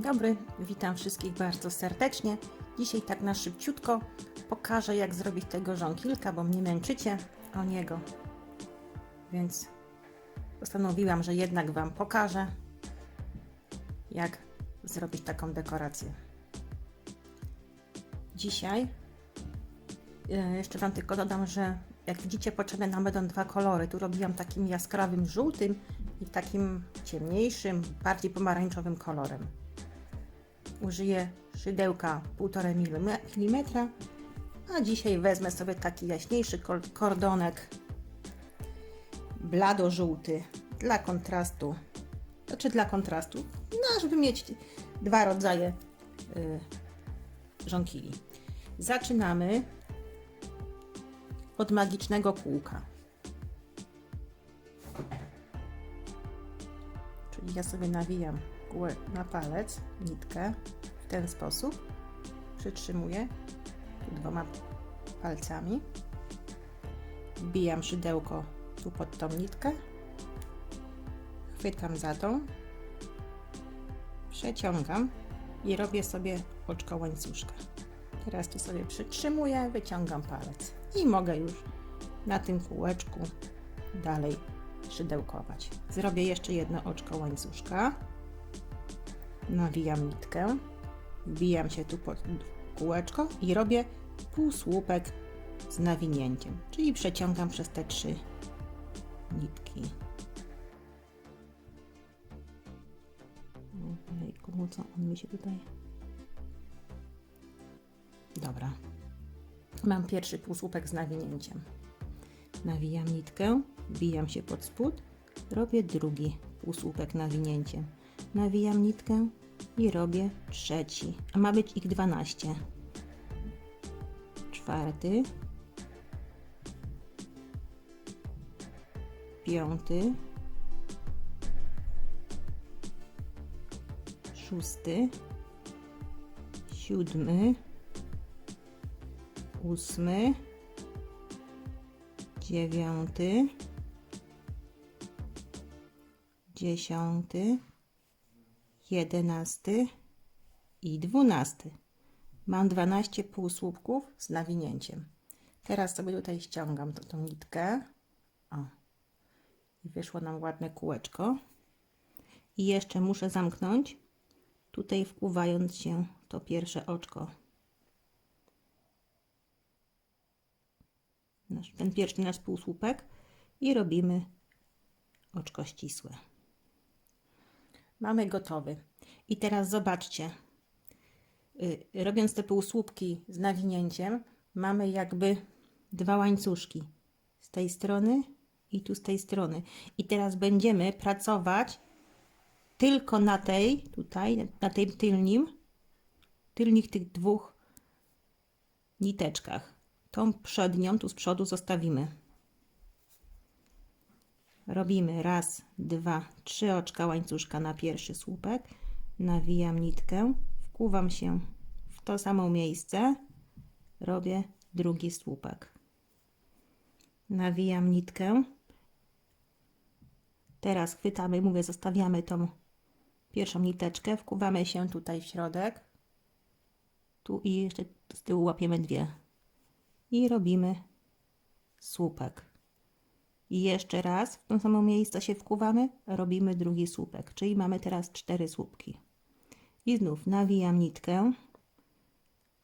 Dzień dobry, witam wszystkich bardzo serdecznie. Dzisiaj tak na szybciutko pokażę jak zrobić tego żonkilka, bo mnie męczycie o niego. Więc postanowiłam, że jednak Wam pokażę jak zrobić taką dekorację. Dzisiaj e, jeszcze Wam tylko dodam, że jak widzicie potrzebne nam będą dwa kolory. Tu robiłam takim jaskrawym żółtym i takim ciemniejszym, bardziej pomarańczowym kolorem. Użyję szydełka 1,5 mm, a dzisiaj wezmę sobie taki jaśniejszy kordonek blado-żółty dla kontrastu. Znaczy dla kontrastu, no żeby mieć dwa rodzaje y, żonkili. Zaczynamy od magicznego kółka. Czyli ja sobie nawijam na palec, nitkę w ten sposób. Przytrzymuję dwoma palcami. Wbijam szydełko tu pod tą nitkę. Chwytam za tą. Przeciągam i robię sobie oczko łańcuszka. Teraz tu sobie przytrzymuję, wyciągam palec i mogę już na tym kółeczku dalej szydełkować. Zrobię jeszcze jedno oczko łańcuszka. Nawijam nitkę, wbijam się tu pod kółeczko i robię półsłupek z nawinięciem, czyli przeciągam przez te trzy nitki. Ojejku, co on mi się tutaj... Dobra. Mam pierwszy półsłupek z nawinięciem. Nawijam nitkę, wbijam się pod spód, robię drugi półsłupek nawinięciem. Nawijam nitkę i robię trzeci, a ma być ich 12. Czwarty, piąty, szósty, siódmy, ósmy, dziewiąty, dziesiąty, jedenasty i dwunasty. Mam 12 półsłupków z nawinięciem. Teraz sobie tutaj ściągam tą, tą nitkę. O. I wyszło nam ładne kółeczko. I jeszcze muszę zamknąć tutaj wkuwając się to pierwsze oczko. Ten pierwszy nasz półsłupek i robimy oczko ścisłe. Mamy gotowy. I teraz zobaczcie. Y, robiąc te półsłupki z nawinięciem, mamy jakby dwa łańcuszki. Z tej strony i tu z tej strony. I teraz będziemy pracować tylko na tej, tutaj, na tej tylnim, tylnych tych dwóch niteczkach. Tą przednią tu z przodu zostawimy. Robimy raz, dwa, trzy oczka łańcuszka na pierwszy słupek. Nawijam nitkę, wkuwam się w to samo miejsce. Robię drugi słupek. Nawijam nitkę. Teraz chwytamy, mówię, zostawiamy tą pierwszą niteczkę, wkuwamy się tutaj w środek. Tu i jeszcze z tyłu łapiemy dwie. I robimy słupek. I jeszcze raz w to samo miejsce się wkuwamy, robimy drugi słupek, czyli mamy teraz cztery słupki. I znów nawijam nitkę,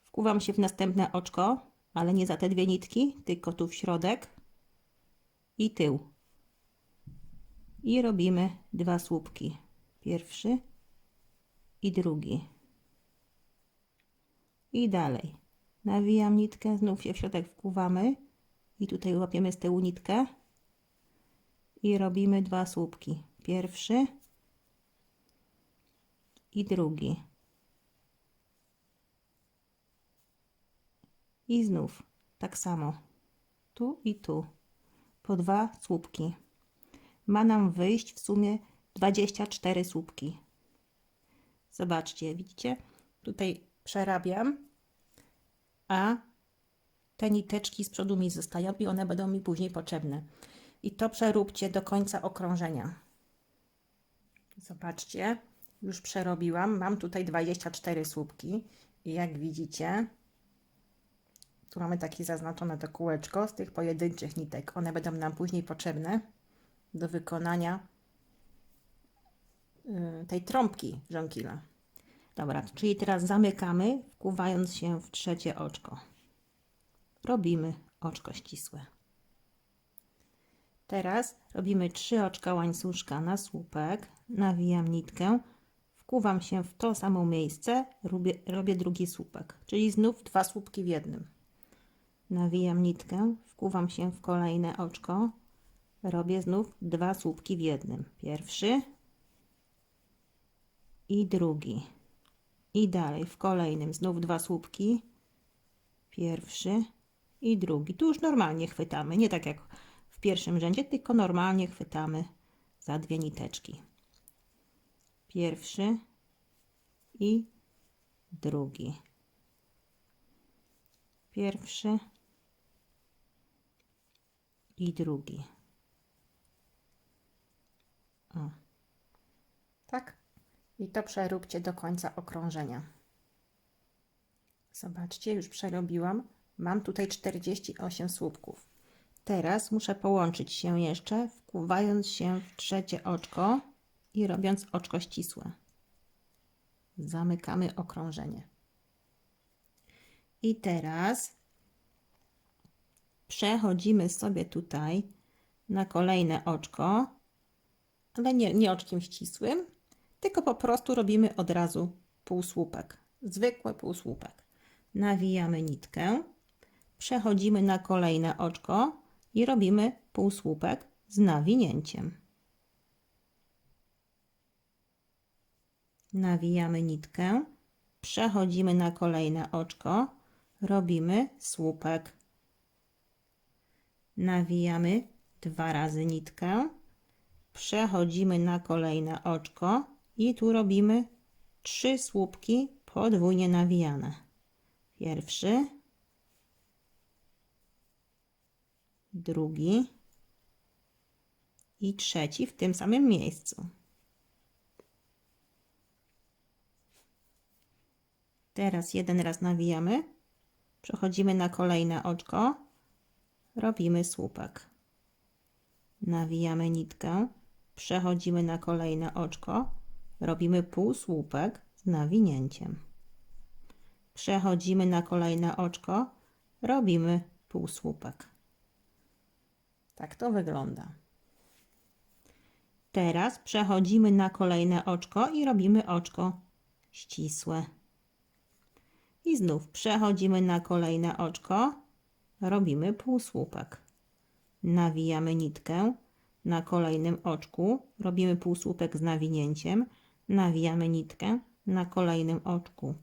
wkuwam się w następne oczko, ale nie za te dwie nitki, tylko tu w środek i tył. I robimy dwa słupki. Pierwszy i drugi. I dalej. Nawijam nitkę, znów się w środek wkuwamy i tutaj łapiemy z tyłu nitkę i robimy dwa słupki. Pierwszy i drugi. I znów tak samo. Tu i tu. Po dwa słupki. Ma nam wyjść w sumie 24 słupki. Zobaczcie, widzicie? Tutaj przerabiam, a te niteczki z przodu mi zostają i one będą mi później potrzebne. I to przeróbcie do końca okrążenia. Zobaczcie, już przerobiłam. Mam tutaj 24 słupki i jak widzicie, tu mamy takie zaznaczone to kółeczko z tych pojedynczych nitek. One będą nam później potrzebne do wykonania y, tej trąbki żonkila. Dobra, czyli teraz zamykamy, wkuwając się w trzecie oczko. Robimy oczko ścisłe. Teraz robimy trzy oczka łańcuszka na słupek, nawijam nitkę, wkuwam się w to samo miejsce, robię, robię drugi słupek, czyli znów dwa słupki w jednym. Nawijam nitkę, wkuwam się w kolejne oczko, robię znów dwa słupki w jednym. Pierwszy i drugi. I dalej w kolejnym znów dwa słupki. Pierwszy i drugi. Tu już normalnie chwytamy, nie tak jak pierwszym rzędzie, tylko normalnie chwytamy za dwie niteczki. Pierwszy i drugi. Pierwszy i drugi. O. Tak. I to przeróbcie do końca okrążenia. Zobaczcie, już przerobiłam. Mam tutaj 48 słupków. Teraz muszę połączyć się jeszcze, wkuwając się w trzecie oczko i robiąc oczko ścisłe. Zamykamy okrążenie. I teraz przechodzimy sobie tutaj na kolejne oczko, ale nie, nie oczkiem ścisłym, tylko po prostu robimy od razu półsłupek, zwykły półsłupek. Nawijamy nitkę, przechodzimy na kolejne oczko i robimy półsłupek z nawinięciem. Nawijamy nitkę, przechodzimy na kolejne oczko, robimy słupek. Nawijamy dwa razy nitkę, przechodzimy na kolejne oczko i tu robimy trzy słupki podwójnie nawijane. Pierwszy, drugi i trzeci w tym samym miejscu. Teraz jeden raz nawijamy, przechodzimy na kolejne oczko, robimy słupek. Nawijamy nitkę, przechodzimy na kolejne oczko, robimy półsłupek z nawinięciem. Przechodzimy na kolejne oczko, robimy półsłupek. Tak to wygląda. Teraz przechodzimy na kolejne oczko i robimy oczko ścisłe. I znów przechodzimy na kolejne oczko, robimy półsłupek. Nawijamy nitkę na kolejnym oczku, robimy półsłupek z nawinięciem, nawijamy nitkę na kolejnym oczku,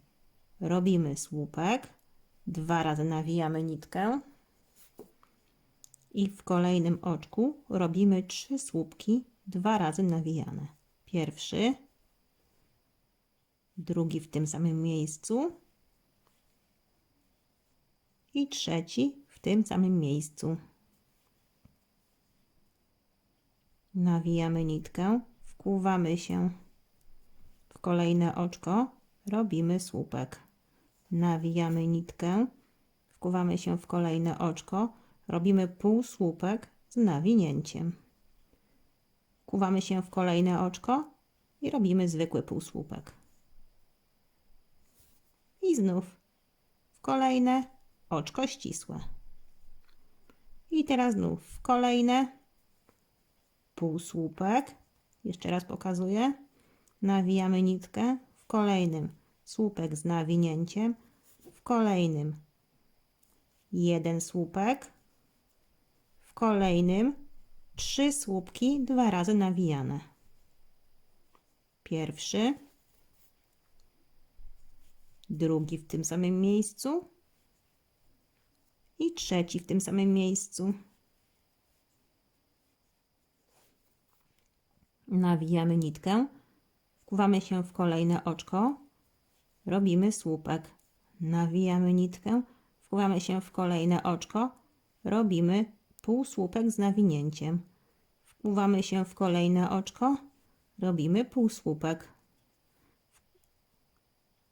robimy słupek, dwa razy nawijamy nitkę i w kolejnym oczku robimy trzy słupki dwa razy nawijane. Pierwszy, drugi w tym samym miejscu i trzeci w tym samym miejscu. Nawijamy nitkę, wkuwamy się w kolejne oczko, robimy słupek. Nawijamy nitkę, wkuwamy się w kolejne oczko, robimy półsłupek z nawinięciem. Wkuwamy się w kolejne oczko i robimy zwykły półsłupek. I znów w kolejne oczko ścisłe. I teraz znów w kolejne półsłupek. Jeszcze raz pokazuję. Nawijamy nitkę w kolejnym słupek z nawinięciem, w kolejnym jeden słupek, w kolejnym trzy słupki dwa razy nawijane. Pierwszy, drugi w tym samym miejscu i trzeci w tym samym miejscu. Nawijamy nitkę, wkuwamy się w kolejne oczko, robimy słupek. Nawijamy nitkę, wkuwamy się w kolejne oczko, robimy półsłupek z nawinięciem. Wkuwamy się w kolejne oczko, robimy półsłupek.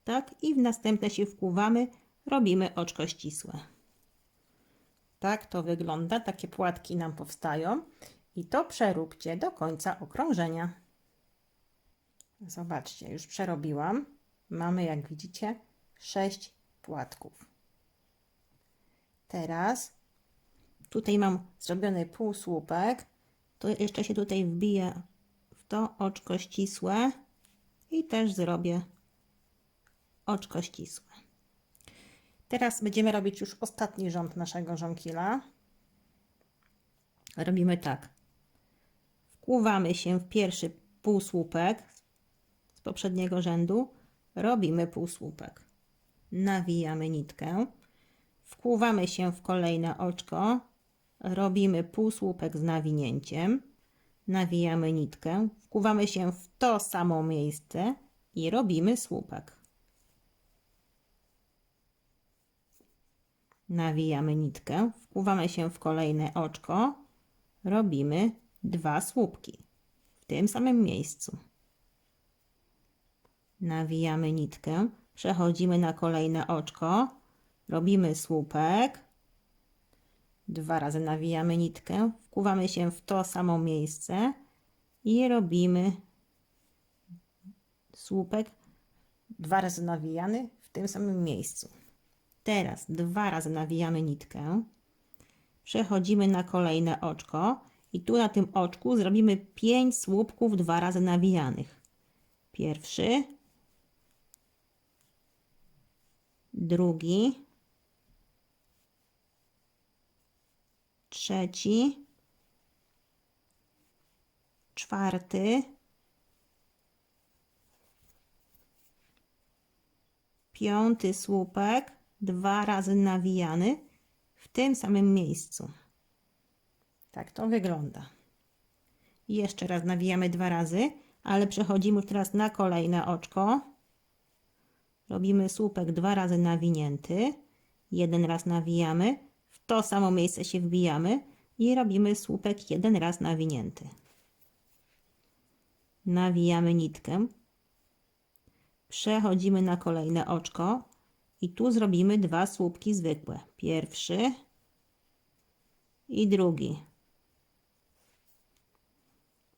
Tak, i w następne się wkuwamy, robimy oczko ścisłe. Tak to wygląda, takie płatki nam powstają i to przeróbcie do końca okrążenia. Zobaczcie, już przerobiłam. Mamy, jak widzicie, 6 płatków. Teraz tutaj mam zrobiony półsłupek. To jeszcze się tutaj wbiję w to oczko ścisłe i też zrobię oczko ścisłe. Teraz będziemy robić już ostatni rząd naszego żonkila. Robimy tak. Wkłuwamy się w pierwszy półsłupek z poprzedniego rzędu. Robimy półsłupek. Nawijamy nitkę. Wkłuwamy się w kolejne oczko. Robimy półsłupek z nawinięciem. Nawijamy nitkę. Wkłuwamy się w to samo miejsce i robimy słupek. Nawijamy nitkę, wkłuwamy się w kolejne oczko, robimy dwa słupki w tym samym miejscu. Nawijamy nitkę, przechodzimy na kolejne oczko, robimy słupek, dwa razy nawijamy nitkę, wkłuwamy się w to samo miejsce i robimy słupek dwa razy nawijany w tym samym miejscu. Teraz dwa razy nawijamy nitkę, przechodzimy na kolejne oczko i tu na tym oczku zrobimy 5 słupków dwa razy nawijanych. Pierwszy, drugi, trzeci, czwarty, piąty słupek, dwa razy nawijany w tym samym miejscu. Tak to wygląda. Jeszcze raz nawijamy dwa razy, ale przechodzimy już teraz na kolejne oczko. Robimy słupek dwa razy nawinięty. Jeden raz nawijamy, w to samo miejsce się wbijamy i robimy słupek jeden raz nawinięty. Nawijamy nitkę. Przechodzimy na kolejne oczko i tu zrobimy dwa słupki zwykłe. Pierwszy i drugi.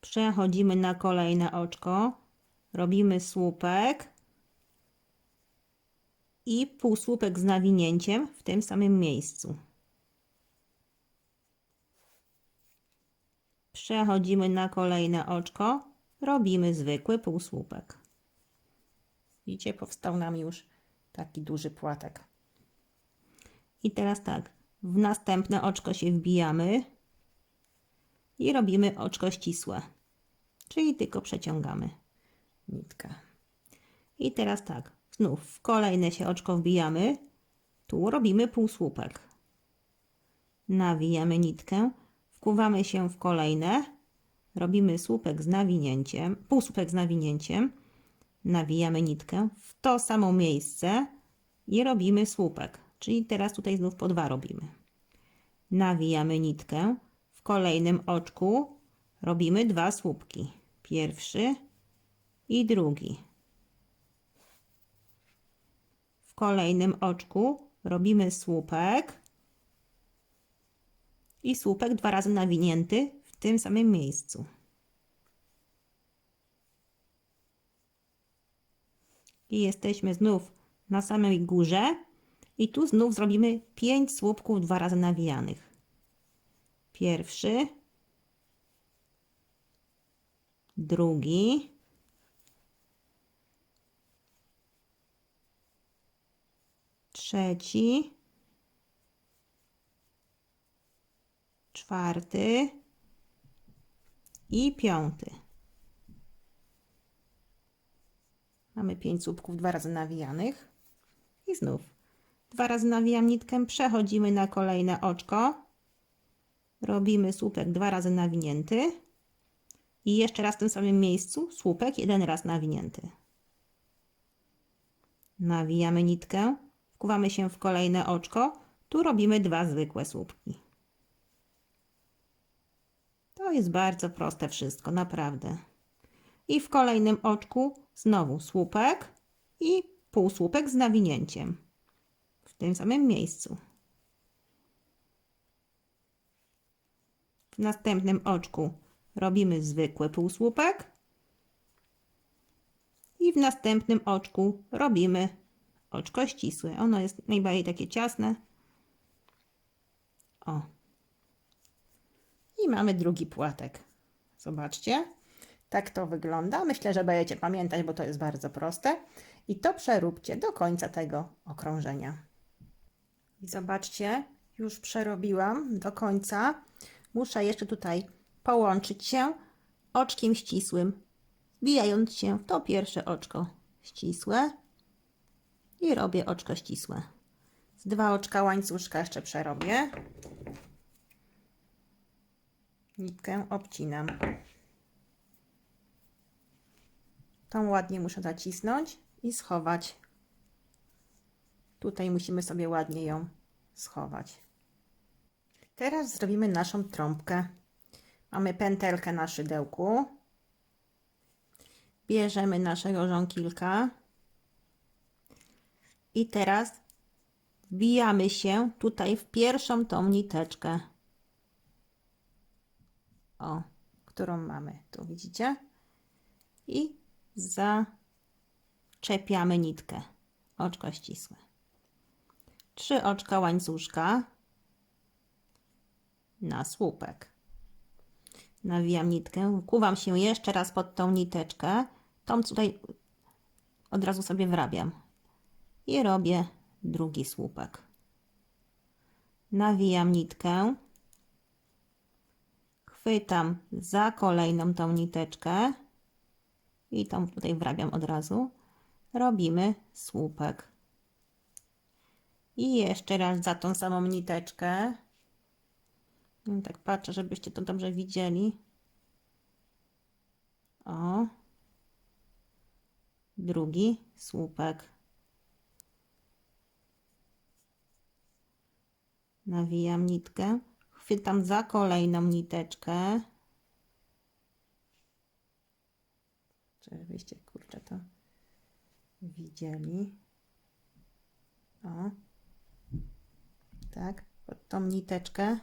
Przechodzimy na kolejne oczko, robimy słupek i półsłupek z nawinięciem w tym samym miejscu. Przechodzimy na kolejne oczko, robimy zwykły półsłupek. Widzicie, powstał nam już taki duży płatek. I teraz tak, w następne oczko się wbijamy i robimy oczko ścisłe, czyli tylko przeciągamy nitkę. I teraz tak, znów w kolejne się oczko wbijamy, tu robimy półsłupek. Nawijamy nitkę, wkuwamy się w kolejne, robimy słupek z nawinięciem, półsłupek z nawinięciem, nawijamy nitkę w to samo miejsce i robimy słupek. Czyli teraz tutaj znów po dwa robimy. Nawijamy nitkę w kolejnym oczku robimy dwa słupki. Pierwszy i drugi. W kolejnym oczku robimy słupek i słupek dwa razy nawinięty w tym samym miejscu. i jesteśmy znów na samej górze i tu znów zrobimy 5 słupków dwa razy nawijanych. Pierwszy, drugi, trzeci, czwarty i piąty. Mamy 5 słupków dwa razy nawijanych. I znów dwa razy nawijam nitkę, przechodzimy na kolejne oczko. Robimy słupek dwa razy nawinięty. I jeszcze raz w tym samym miejscu słupek jeden raz nawinięty. Nawijamy nitkę, wkuwamy się w kolejne oczko. Tu robimy dwa zwykłe słupki. To jest bardzo proste wszystko, naprawdę. I w kolejnym oczku Znowu słupek i półsłupek z nawinięciem w tym samym miejscu. W następnym oczku robimy zwykły półsłupek i w następnym oczku robimy oczko ścisłe. Ono jest najbardziej takie ciasne. O. I mamy drugi płatek. Zobaczcie. Tak to wygląda. Myślę, że będziecie pamiętać, bo to jest bardzo proste. I to przeróbcie do końca tego okrążenia. I zobaczcie, już przerobiłam do końca. Muszę jeszcze tutaj połączyć się oczkiem ścisłym, wbijając się w to pierwsze oczko ścisłe i robię oczko ścisłe. Z dwa oczka łańcuszka jeszcze przerobię. Nitkę obcinam. Tą ładnie muszę zacisnąć i schować. Tutaj musimy sobie ładnie ją schować. Teraz zrobimy naszą trąbkę. Mamy pętelkę na szydełku. Bierzemy naszego żonkilka. I teraz wbijamy się tutaj w pierwszą tą niteczkę. O, którą mamy. Tu widzicie? I zaczepiamy nitkę. Oczko ścisłe. Trzy oczka łańcuszka na słupek. Nawijam nitkę, kuwam się jeszcze raz pod tą niteczkę. Tą tutaj od razu sobie wrabiam. I robię drugi słupek. Nawijam nitkę. Chwytam za kolejną tą niteczkę. I tą tutaj wrabiam od razu. Robimy słupek. I jeszcze raz za tą samą niteczkę. No, tak patrzę, żebyście to dobrze widzieli. O. Drugi słupek. Nawijam nitkę. Chwytam za kolejną niteczkę. Żebyście, kurczę, to widzieli. O. Tak, pod tą niteczkę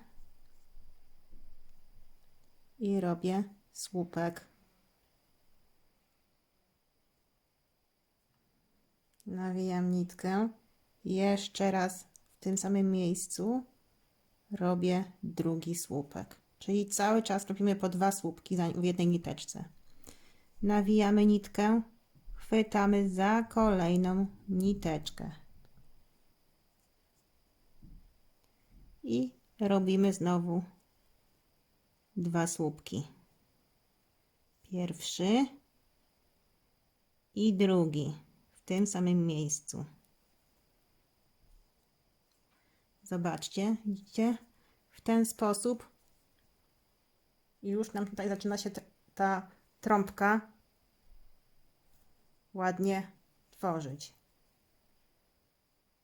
i robię słupek. Nawijam nitkę. Jeszcze raz w tym samym miejscu robię drugi słupek. Czyli cały czas robimy po dwa słupki w jednej niteczce. Nawijamy nitkę, chwytamy za kolejną niteczkę. I robimy znowu dwa słupki. Pierwszy i drugi w tym samym miejscu. Zobaczcie, widzicie? W ten sposób już nam tutaj zaczyna się ta trąbka ładnie tworzyć.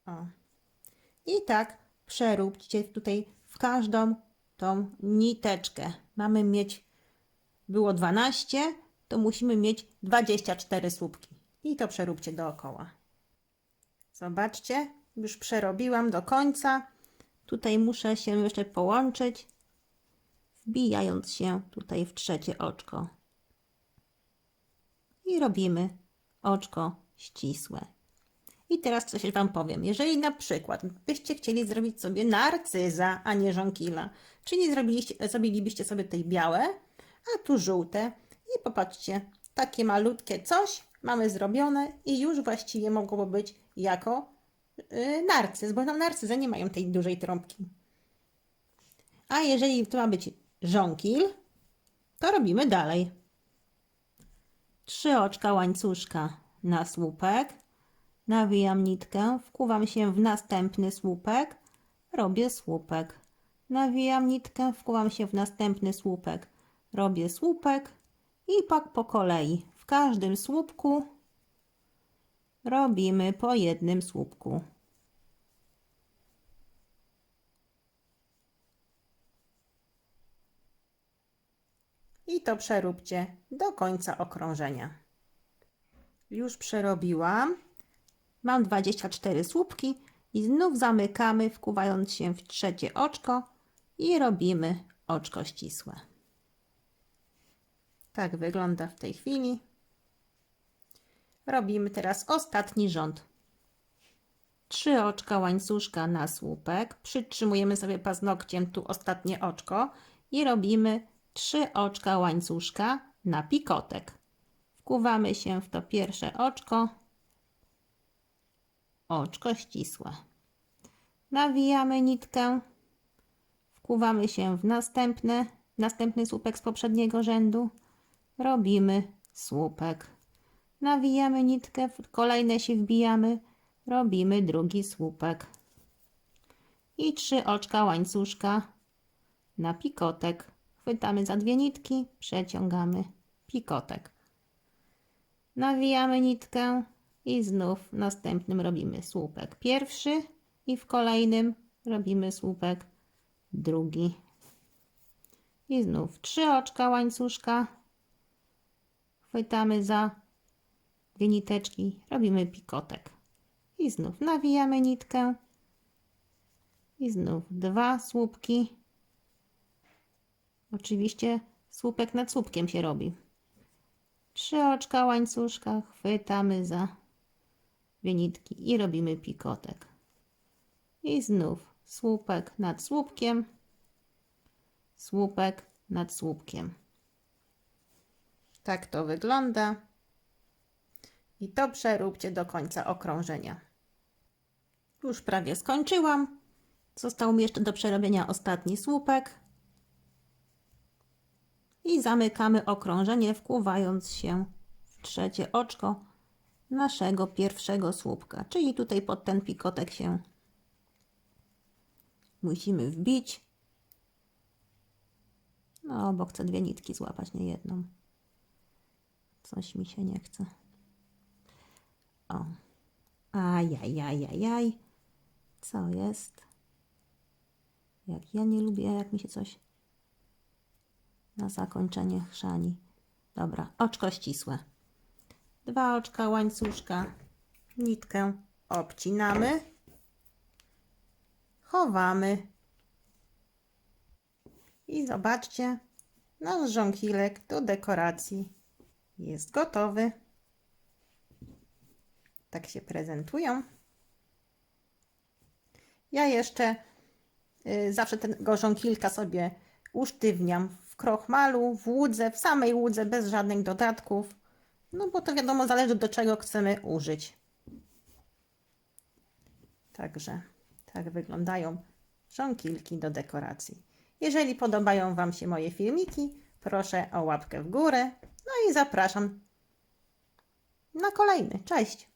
O. I tak przeróbcie tutaj w każdą tą niteczkę. Mamy mieć, było 12, to musimy mieć 24 słupki. I to przeróbcie dookoła. Zobaczcie, już przerobiłam do końca. Tutaj muszę się jeszcze połączyć, wbijając się tutaj w trzecie oczko. I robimy oczko ścisłe. I teraz coś Wam powiem. Jeżeli na przykład byście chcieli zrobić sobie narcyza, a nie żonkila, czyli zrobiliście, zrobilibyście sobie tutaj białe, a tu żółte i popatrzcie, takie malutkie coś mamy zrobione i już właściwie mogłoby być jako narcyz, bo na narcyzę nie mają tej dużej trąbki. A jeżeli to ma być żonkil, to robimy dalej. Trzy oczka łańcuszka na słupek, Nawijam nitkę, wkuwam się w następny słupek, robię słupek. Nawijam nitkę, wkuwam się w następny słupek, robię słupek i pak po kolei. W każdym słupku robimy po jednym słupku. I to przeróbcie do końca okrążenia. Już przerobiłam. Mam 24 słupki i znów zamykamy, wkuwając się w trzecie oczko i robimy oczko ścisłe. Tak wygląda w tej chwili. Robimy teraz ostatni rząd. Trzy oczka łańcuszka na słupek. Przytrzymujemy sobie paznokciem tu ostatnie oczko i robimy trzy oczka łańcuszka na pikotek. Wkuwamy się w to pierwsze oczko. Oczko ścisłe. Nawijamy nitkę. Wkuwamy się w następne, następny słupek z poprzedniego rzędu. Robimy słupek. Nawijamy nitkę, w kolejne się wbijamy. Robimy drugi słupek. I trzy oczka łańcuszka na pikotek. Chwytamy za dwie nitki, przeciągamy pikotek. Nawijamy nitkę i znów w następnym robimy słupek pierwszy i w kolejnym robimy słupek drugi. I znów trzy oczka łańcuszka. Chwytamy za dwie niteczki, robimy pikotek. I znów nawijamy nitkę. I znów dwa słupki. Oczywiście słupek nad słupkiem się robi. Trzy oczka łańcuszka, chwytamy za dwie nitki i robimy pikotek. I znów słupek nad słupkiem, słupek nad słupkiem. Tak to wygląda. I to przeróbcie do końca okrążenia. Już prawie skończyłam. Został mi jeszcze do przerobienia ostatni słupek. I zamykamy okrążenie, wkuwając się w trzecie oczko naszego pierwszego słupka. Czyli tutaj pod ten pikotek się musimy wbić. No, bo chcę dwie nitki złapać, nie jedną. Coś mi się nie chce. O. Ajajajajaj. Co jest? Jak ja nie lubię, jak mi się coś na zakończenie chrzani. Dobra, oczko ścisłe. Dwa oczka łańcuszka. Nitkę obcinamy. Chowamy. I zobaczcie, nasz żonkilek do dekoracji jest gotowy. Tak się prezentują. Ja jeszcze y, zawsze tego żonkilka sobie usztywniam w krochmalu, w łódze, w samej łódze, bez żadnych dodatków. No bo to wiadomo, zależy do czego chcemy użyć. Także tak wyglądają żonkilki do dekoracji. Jeżeli podobają Wam się moje filmiki, proszę o łapkę w górę. No i zapraszam na kolejny. Cześć!